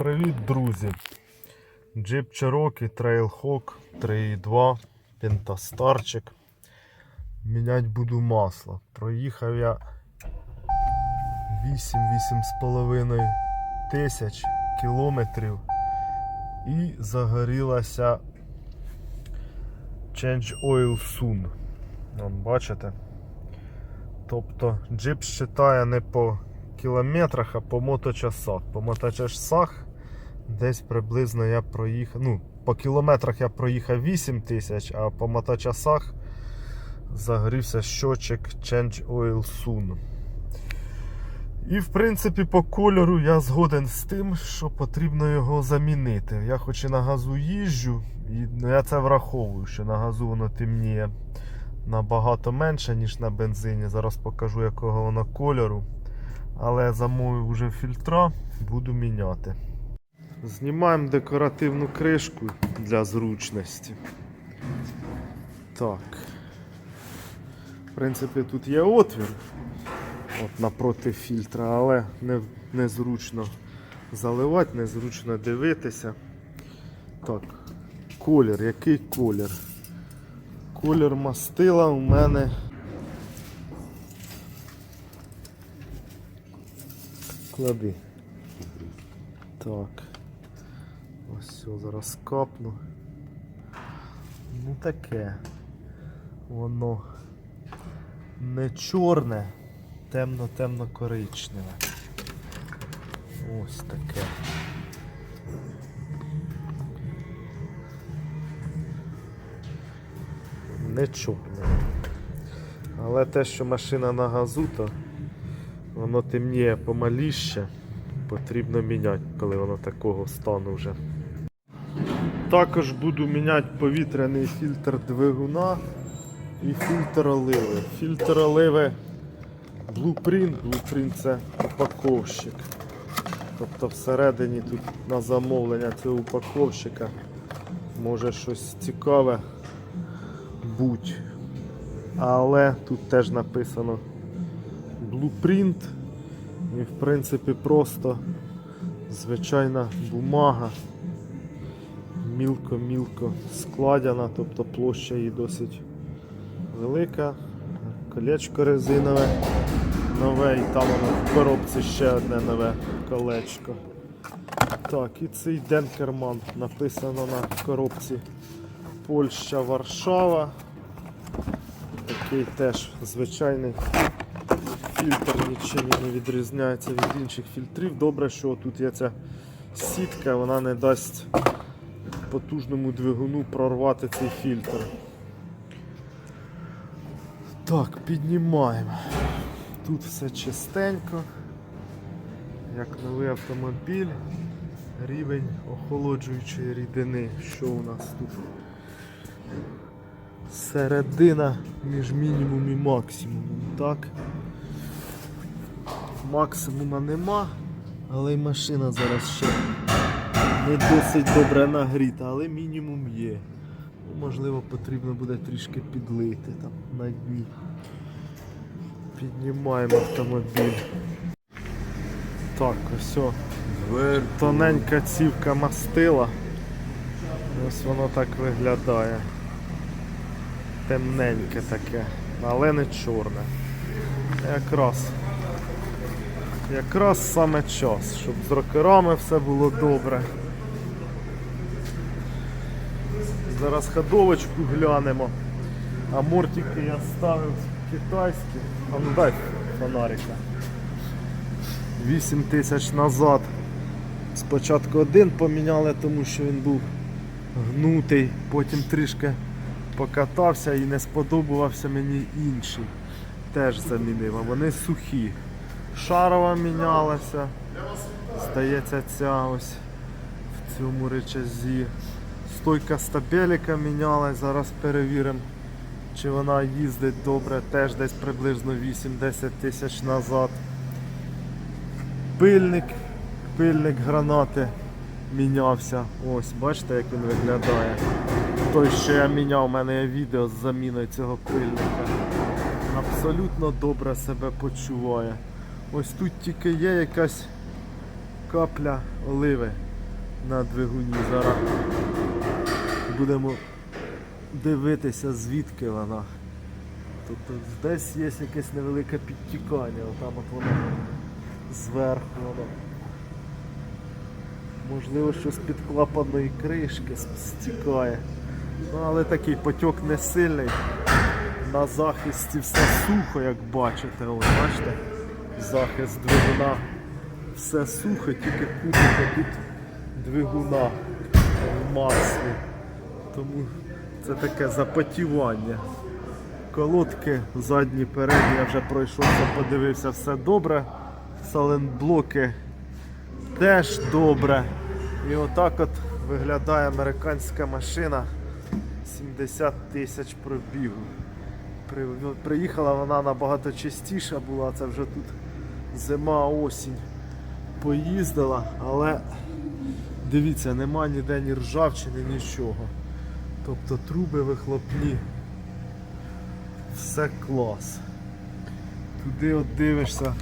Привіт, друзі! Jeep Cherokee Trailhawk 3.2 Пентастарчик. Мінять буду масло. Проїхав я 8-8,5 тисяч кілометрів і загорілася Change Oil Soon. Вон, бачите? Тобто джип считає не по кілометрах, а по моточасах. По моточасах десь приблизно я проїхав. Ну, по кілометрах я проїхав 8 тисяч, а по моточасах загорівся щочик Change Oil Soon. І в принципі по кольору я згоден з тим, що потрібно його замінити. Я хоч і на газу їжджу, і ну, я це враховую, що на газу воно темніє набагато менше, ніж на бензині. Зараз покажу, якого воно кольору. Але замовив вже фільтра, буду міняти. Знімаємо декоративну кришку для зручності. Так. В принципі, тут є отвір от напроти фільтра, але не, незручно заливати, незручно дивитися. Так, колір, який колір? Колір мастила у мене. Клади. Так. Все, зараз капну. Ну таке. Воно не чорне, темно-темно коричневе. Ось таке. Не чорне. Але те, що машина на газу, то воно темніє помаліще. Потрібно міняти, коли воно такого стану вже. Також буду міняти повітряний фільтр двигуна і фільтр оливи. Фільтр оливи Blueprint. Blueprint це упаковщик. Тобто всередині тут на замовлення цього упаковщика може щось цікаве бути. Але тут теж написано Blueprint. І в принципі просто звичайна бумага. Мілко-мілко складена, тобто площа її досить велика. Колечко резинове нове і там воно в коробці ще одне нове колечко. Так, і цей Денкерман написано на коробці Польща Варшава. Такий теж звичайний фільтр нічим не відрізняється від інших фільтрів. Добре, що тут є ця сітка, вона не дасть потужному двигуну прорвати цей фільтр. Так, піднімаємо. Тут все чистенько, як новий автомобіль, рівень охолоджуючої рідини. Що у нас тут? Середина між мінімум і максимумом. Так. Максимума нема, але й машина зараз ще не досить добре нагріта, але мінімум є. Ну, можливо, потрібно буде трішки підлити там на дні. Піднімаємо автомобіль. Так, ось. Тоненька цівка мастила. Ось воно так виглядає. Темненьке таке, але не чорне. Якраз. Якраз саме час, щоб з рокерами все було добре. Зараз ходовочку глянемо. А мортики я ставив китайські. А ну дай фонарика. 8 тисяч назад. Спочатку один поміняли, тому що він був гнутий, потім трішки покатався і не сподобався мені інший. Теж замінив, а вони сухі. Шарова мінялася. Здається, ця ось в цьому речазі. Стойка стабеліка мінялась, зараз перевіримо, чи вона їздить добре, теж десь приблизно 8-10 тисяч назад. Пильник, пильник гранати мінявся. Ось, бачите, як він виглядає. Той, що я міняв, у мене є відео з заміною цього пильника. Абсолютно добре себе почуває. Ось тут тільки є якась капля оливи на двигуні. Зараз будемо дивитися, звідки вона. Тобто десь є якесь невелике підтікання, отам от воно зверху воно. Можливо, щось під клапаної кришки стікає. Ну, але такий потік не сильний. На захисті все сухо, як бачите. Ось, бачите? Захист двигуна. Все сухо, тільки кубика тут двигуна в маслі. Тому це таке запотівання. Колодки задні, передні, я вже пройшовся, подивився, все добре. Саленблоки теж добре. І отак от виглядає американська машина 70 тисяч пробігу. Ну, Приїхала вона набагато частіша була, це вже тут зима, осінь поїздила, але дивіться, нема ніде ні ржавчини, нічого. Тобто труби вихлопні. Все клас. Туди от дивишся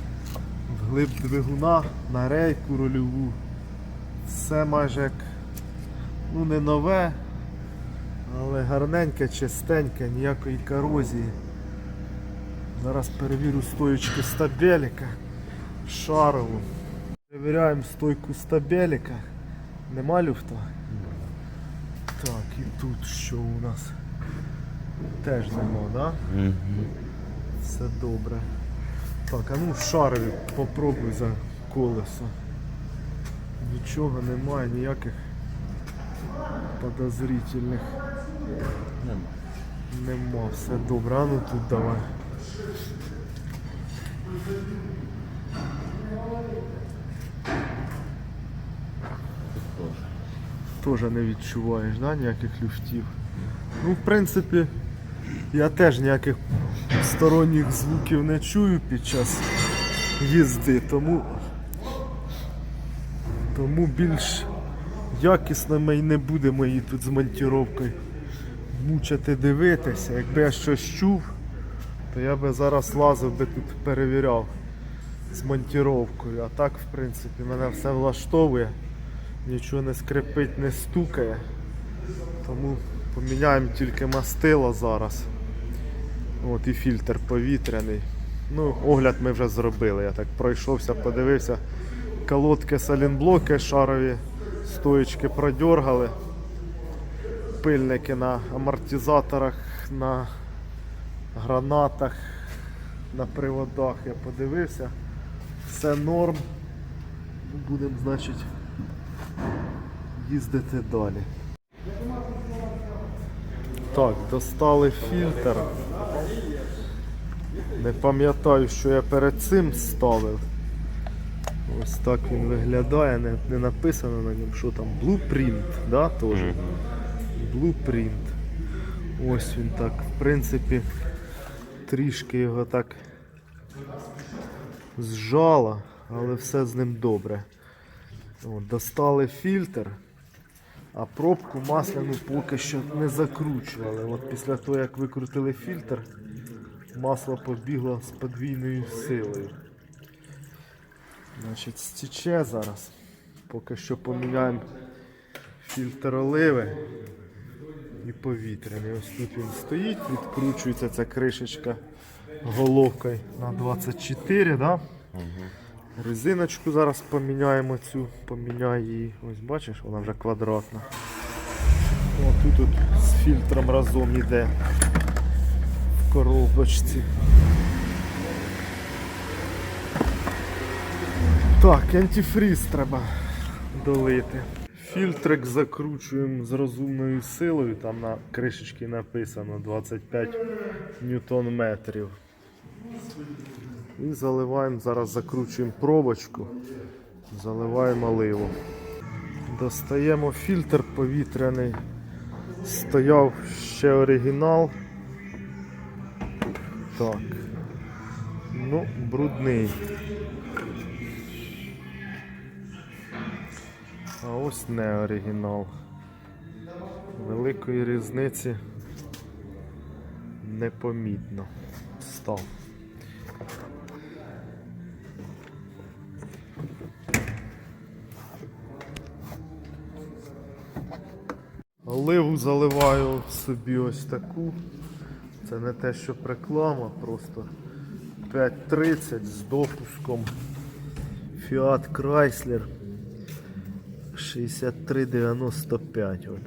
вглиб двигуна на рейку рольову. Все майже як ну не нове, але гарненьке, чистеньке, ніякої корозії. Зараз перевірю стоючки стабеліка шарову. Перевіряємо стойку стабеліка. Нема люфта? Так, і тут що у нас? Теж нема, так? Да? Все добре. Так, а ну шарові попробуй за колесо. Нічого немає, ніяких подозрительних. Нема. Нема, все добре. А ну тут давай. Теж не відчуваєш, да, ніяких люфтів. Ну, в принципі, я теж ніяких сторонніх звуків не чую під час їзди, тому, тому більш якісно ми й не будемо її тут з монтіровкою мучити дивитися. Якби я щось чув, то я би зараз лазив би тут перевіряв з монтіровкою. А так, в принципі, мене все влаштовує, нічого не скрипить, не стукає. Тому поміняємо тільки мастило зараз. От і фільтр повітряний. Ну, огляд ми вже зробили. Я так пройшовся, подивився. Колодки салінблоки шарові, стоечки продергали. Пильники на амортизаторах, на гранатах, на приводах я подивився. Все норм. Будемо, значить, їздити далі. Так, достали фільтр. Не пам'ятаю, що я перед цим ставив. Ось так він виглядає, не, не написано на ньому, що там Blueprint, да, теж. Blueprint. Ось він так, в принципі, трішки його так зжало, але все з ним добре. От, достали фільтр. А пробку масляну поки що не закручували. От після того, як викрутили фільтр, масло побігло з подвійною силою. Значить, стіче зараз. Поки що поміняємо фільтр оливи і повітряний. Ось тут він стоїть, відкручується ця кришечка головкою на 24, да? Резиночку зараз поміняємо цю, поміняю її. Ось бачиш, вона вже квадратна. О, тут, тут з фільтром разом іде в коробочці. Так, антифріз треба долити. Фільтрик закручуємо з розумною силою, там на кришечці написано 25 ньютон метрів. І заливаємо, зараз закручуємо пробочку, заливаємо оливу. Достаємо фільтр повітряний. Стояв ще оригінал. Так. Ну, брудний. А ось не оригінал. Великої різниці непомітно став. Оливу заливаю собі ось таку. Це не те, що реклама, просто 5.30 з допуском Fiat Chrysler 6395. От.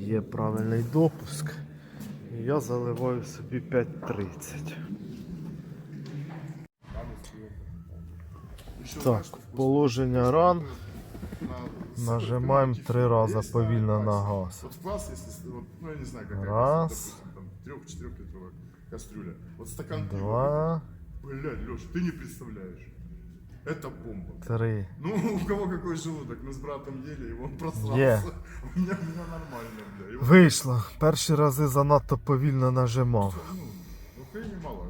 Є правильний допуск. І я заливаю собі 5.30. Так, положення ран. Нажимаем три раза повільно на газ. Вот квас, если, с- вот, ну я не знаю, какая Раз. допустим, там трех-четырех литровая кастрюля. Вот стакан пива. Два, Блядь, Леш, ты не представляешь. Это бомба. три. Ну, у кого какой желудок, мы с братом ели, и он просрался. Е. У меня, у меня нормально, бля. И вот, Вийшло. Перші рази занадто повільно нажимав. ну, ну хрень мало.